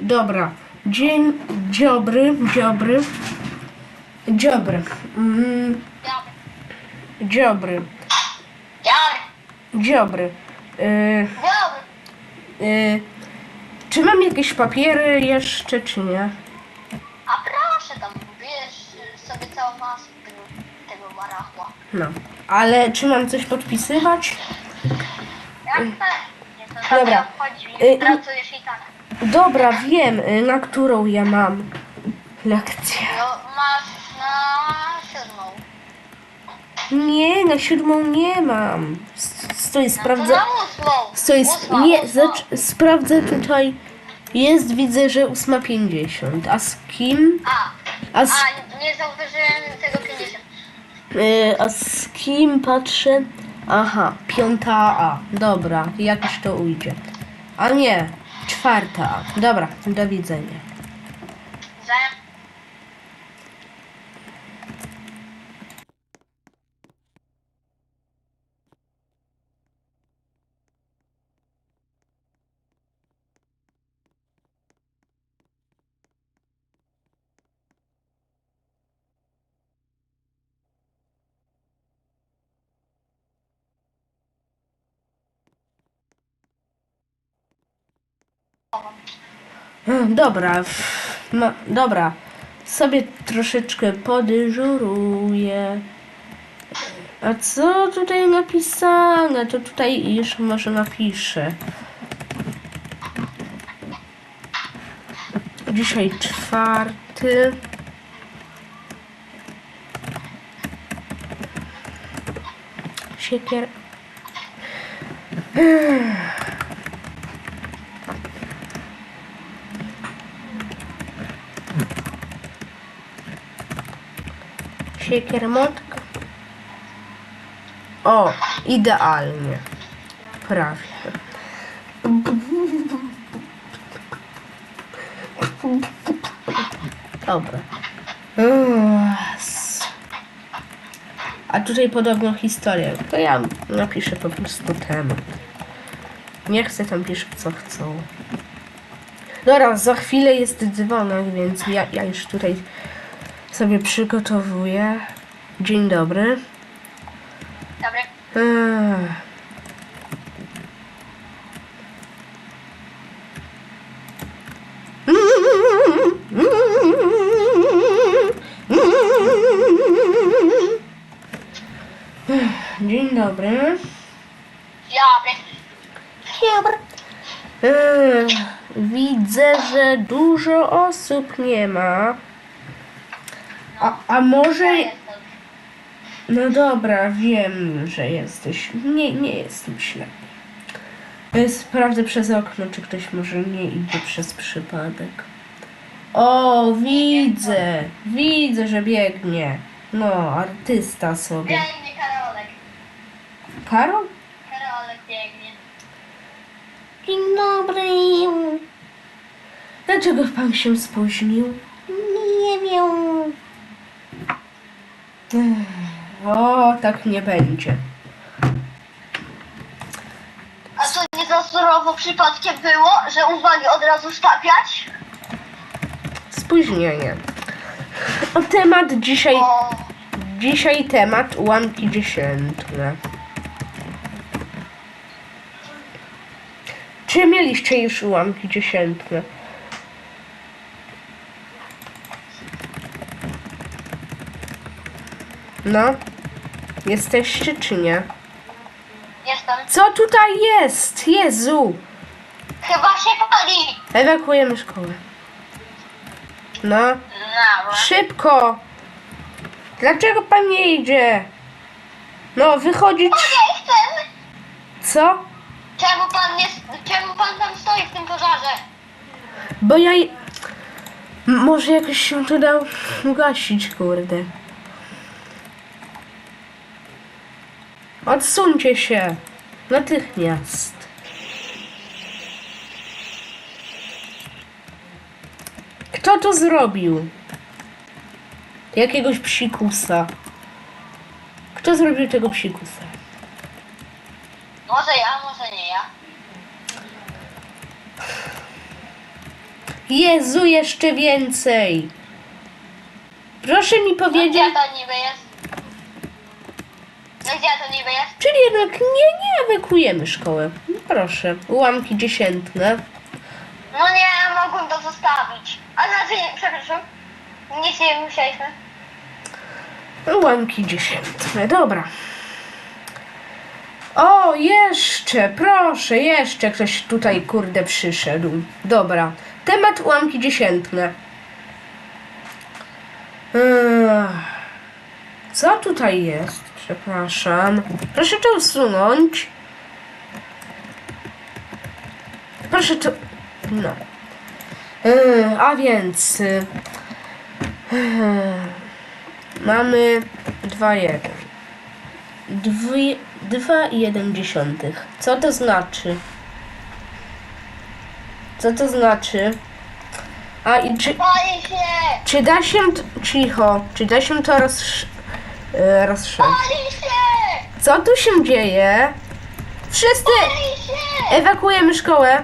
Dobra. Dzień dobry, dobry. Dobry. Mm, Dobry. dobry. Dobry. Dobry. Y, Dobry. y, czy mam jakieś papiery jeszcze, czy nie? A proszę tam, bierz y, sobie całą masę tego, tego marachła. No. Ale czy mam coś podpisywać? Jak Mm. pewnie, to Dobra. Y, y- pracujesz i tak. Dobra, wiem, y, na którą ja mam lekcję. No masz na siódmą. Nie, na siódmą nie mam. S- Stoi, No to sprawdzę. na ósmą. Stoi, Ósma, nie, ósma. zacz, sprawdzę tutaj. Jest, widzę, że 8.50. A z kim? A, A z, a nie zauważyłem tego 50. y, a z kim patrzę? Aha, piąta A. Dobra, jakoś to ujdzie. A nie, czwarta. Dobra, do widzenia. Że... Hmm, Dobra, f- no, dobra. Sobie troszeczkę podyżuruję. A co tutaj napisane? To tutaj już może napiszę. Dzisiaj czwarty. Siekier. Siekiermotka. O, idealnie. Prawie. Dobra. A tutaj podobno historię. To ja napiszę po prostu temat. Nie chcę tam pisze co chcą. Dobra, za chwilę jest dzwonek, więc ja, ja już tutaj sobie przygotowuję. Dzień dobry. Dobry. Ech. Dzień dobry. Dobry. Dobry. Ech, Widzę, że dużo osób nie ma. A, a może. No dobra, wiem, że jesteś. Nie, nie jestem ślepy. Sprawdzę przez okno, czy ktoś może nie idzie przez przypadek. O, widzę! Widzę, że biegnie. No, artysta sobie. Biegnie Karolek. Karol? Karolek biegnie. Dzień dobry. Dlaczego pan się spóźnił? Nie wiem. Ech, O, tak nie będzie. A to nie za surowo przypadkiem było, że uwagi od razu stawiać? Spóźnienie. O temat dzisiaj, O, dzisiaj temat ułamki dziesiętne. Czy mieliście już ułamki dziesiętne? No, jesteście czy nie? jestem. Co tutaj jest? Jezu! Chyba się pali. Ewakuujemy szkołę. No, No, szybko! Dlaczego pan nie idzie? No, wychodzić. nie chcę. Co? Czemu pan nie, czemu pan tam stoi w tym pożarze? Bo ja. Może jakoś się to dał ugasić, kurde. Odsuńcie się. Natychmiast. Kto to zrobił? Jakiegoś psikusa. Kto zrobił tego psikusa? Może ja, może nie ja. Jezu, jeszcze więcej. Proszę mi No powiedzieć, gdzie to niby jest? No gdzie to niby jest? czyli jednak nie, nie ewakuujemy szkołę. Proszę, ułamki dziesiętne. No nie, mogłem to zostawić. A znaczy, nie, przepraszam. Nic nie musieliśmy. Ułamki dziesiętne, dobra. O, jeszcze, proszę, jeszcze ktoś tutaj, kurde, przyszedł. Dobra, temat ułamki dziesiętne. Ech, Co tutaj jest? Przepraszam. Proszę to usunąć. Proszę to... No. Ech, A więc... y, Mamy 2,1. 2,1 dziesiątych. Co to znaczy? Co to znaczy? A i czy, Pali się! czy da się... Cicho. Czy da się to rozsz... e? Pali się! Co tu się dzieje? Wszyscy ewakuujemy szkołę.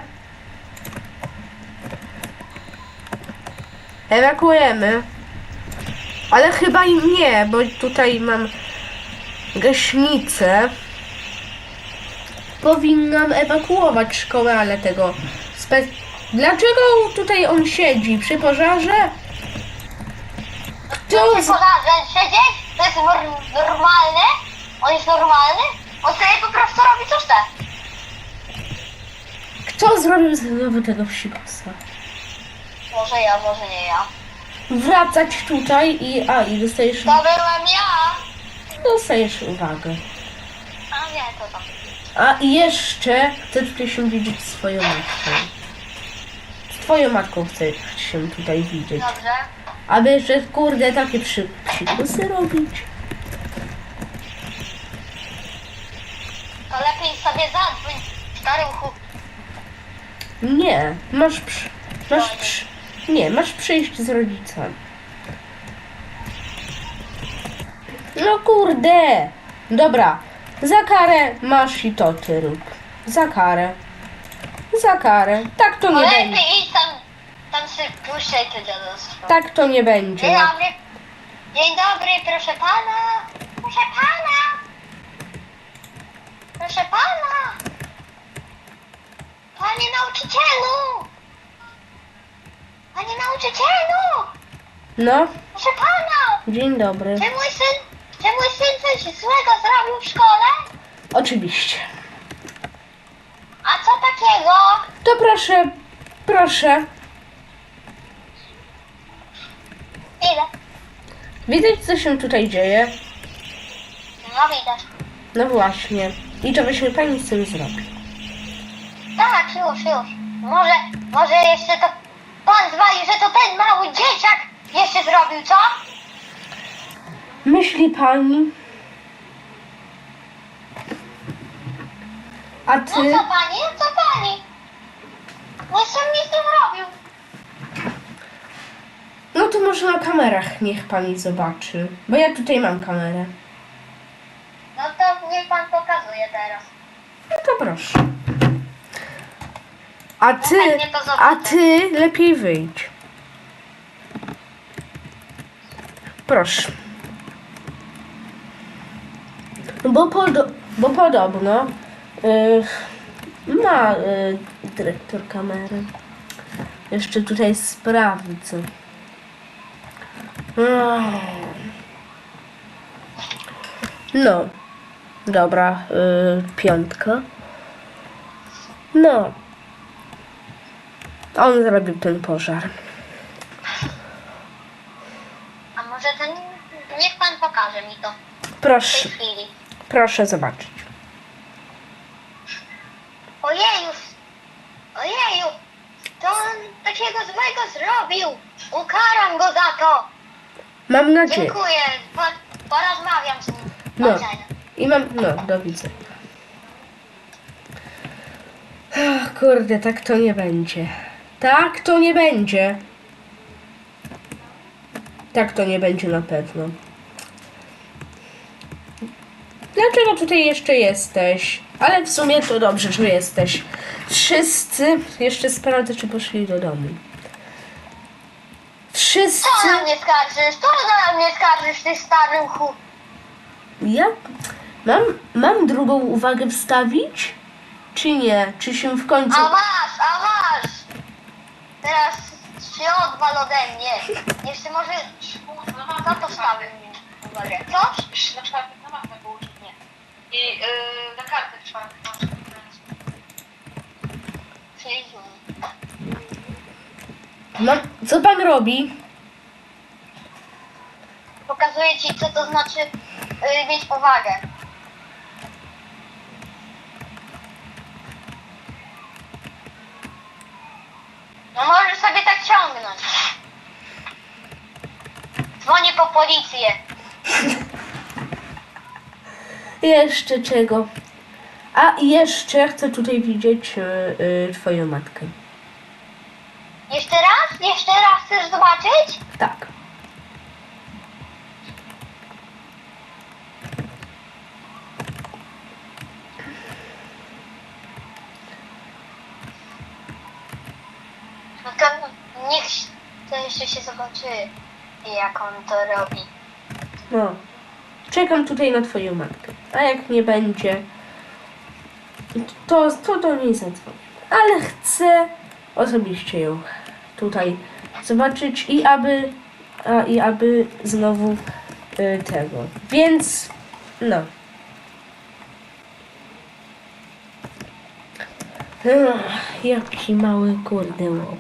Ewakuujemy. Ale chyba i nie, bo tutaj mam gaśnicę. Powinnam ewakuować szkołę, ale tego spe... Dlaczego tutaj on siedzi? Przy pożarze? Kto z... poważnie siedzieć? To jest nor- normalne? On jest normalny? On sobie po prostu robi co chce. Kto zrobił znowu tego psikusa? Może ja, może nie ja. Wracać tutaj i... A, i dostajesz... To byłem ja! Dostajesz uwagę. A nie, to tam. A i jeszcze chcę tutaj się widzieć z twoją matką. Z twoją matką chcę się tutaj widzieć. Dobrze. Aby jeszcze, kurde, takie przy, psikusy robić. To lepiej sobie zadzwoń stary uchu. Nie, masz przy, masz przy, nie, masz przyjść z rodzicami. No kurde. Dobra, za karę masz i to ty rób. Za karę. Za karę. Tak to nie lepiej będzie. idź tam, tam sobie puszczaj to dziadostwo. Tak to nie będzie. Dzień dobry, proszę pana. Proszę pana. Proszę pana. Panie nauczycielu. Panie nauczycielu. No, Proszę pana. dzień dobry. Czy mój syn, czy mój syn coś złego zrobił w szkole? Oczywiście. A co takiego? To proszę, proszę. Ile? Widać, co się tutaj dzieje? No widać. No właśnie. I co byśmy pani z tym zrobił? Tak, już, już. Może, może jeszcze to pan zwalił, że to ten mały dzieciak jeszcze zrobił, co? Myśli pani? A No ty? co pani? Co pani? Syn nic nie zrobił. No to może na kamerach niech pani zobaczy. Bo ja tutaj mam kamerę. No to niech pan pokazuje teraz. No to proszę. A ty, chętnie to zobaczę. a ty lepiej wyjdź. Proszę. Bo, podo, bo podobno y, ma y, dyrektor kamery. Jeszcze tutaj sprawdzę. No. Dobra, y, piątka. No. On zrobił ten pożar. A może ten... Niech pan pokaże mi to w Proszę, tej chwili. proszę zobaczyć. Ojeju! Ojeju! To on takiego złego zrobił! Ukaram go za to! Mam nadzieję. Dziękuję, po, porozmawiam z nim. No. I mam, no, do widzenia. Ach, kurde, tak to nie będzie. Tak to nie będzie. Tak to nie będzie na pewno. Dlaczego tutaj jeszcze jesteś? Ale w sumie to dobrze, że jesteś. Wszyscy, jeszcze sprawdzę, czy poszli do domu. Wszyscy. Co na mnie skarżysz? Co na mnie skarżysz, ty stary uchu? Ja mam, mam drugą uwagę wstawić? Czy nie? Czy się w końcu. A masz, a masz! Teraz się odwal ode mnie. Jeszcze może... Co to wstawił mi uwagę? Co? Na czwartek na mapę położyć, nie. I yy, na kartę w czwartek masz. No, co pan robi? Pokazuję ci, co to znaczy y, mieć powagę. No możesz sobie tak ciągnąć. Dzwonię po policję. Jeszcze czego? A jeszcze chcę tutaj widzieć y, twoją matkę. Jeszcze raz? Chcesz zobaczyć? Tak. No to niech to jeszcze się zobaczy, jak on to robi. No. Czekam tutaj na twoją matkę. A jak nie będzie, to, to do niej zadzwonię. Ale chcę osobiście ją tutaj zobaczyć i aby, a, i aby znowu y, tego. Więc, no. Ech, jaki mały kurde. Jezu.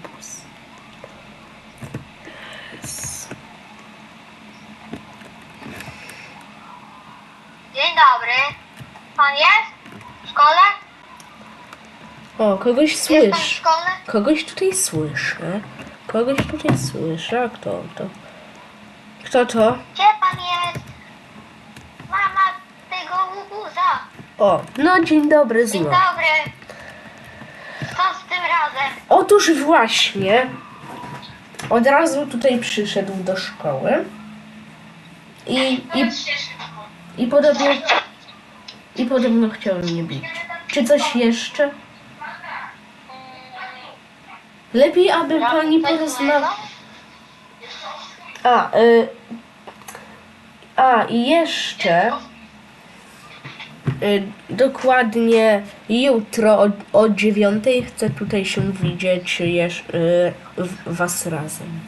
Dzień dobry. Pan jest? W szkole? O, kogoś Jest pan w słyszę. szkole? Kogoś tutaj słyszę. Kogoś tutaj słyszę. A kto to? Kto to? Gdzie pan jest? Mama tego łubuza. O, no dzień dobry Dzień dobry. Co z tym razem? Otóż właśnie od razu tutaj przyszedł do szkoły i, i, i podobno i podobno chciał mnie bić. Czy coś jeszcze? Lepiej, aby pani porozmawiała. A, y, a i jeszcze y, dokładnie jutro o, o dziewiątej chcę tutaj się widzieć jeż, y, was razem.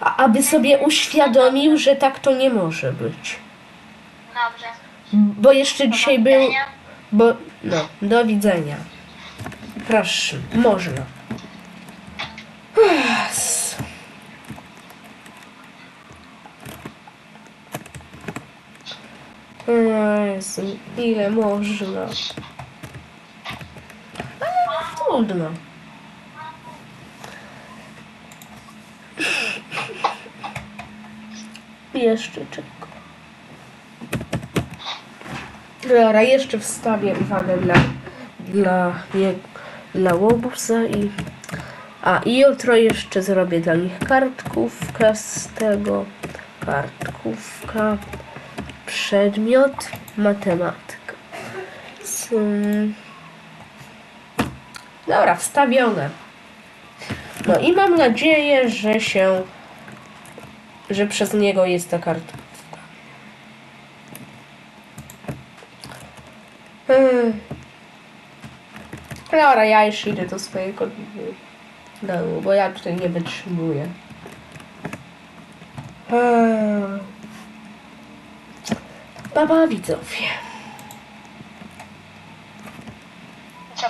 A, aby sobie uświadomił, że tak to nie może być. Dobrze. Bo jeszcze dzisiaj był. Bo. No, do widzenia. Proszę, można. Ech. Jezu, ile można? Ale trudno. Jeszcze czego? Dobra, jeszcze wstawię uwagę dla, dla, je, dla łobuza i... A, i jutro jeszcze zrobię dla nich kartkówkę z tego. Kartkówka. Przedmiot matematyka. Dobra, wstawione. No i mam nadzieję, że się... że przez niego jest ta kartkówka. Hmm. Dobra, ja już idę do swojego domu, bo ja tutaj nie wytrzymuję. Hmm. Baba widzowie. Co?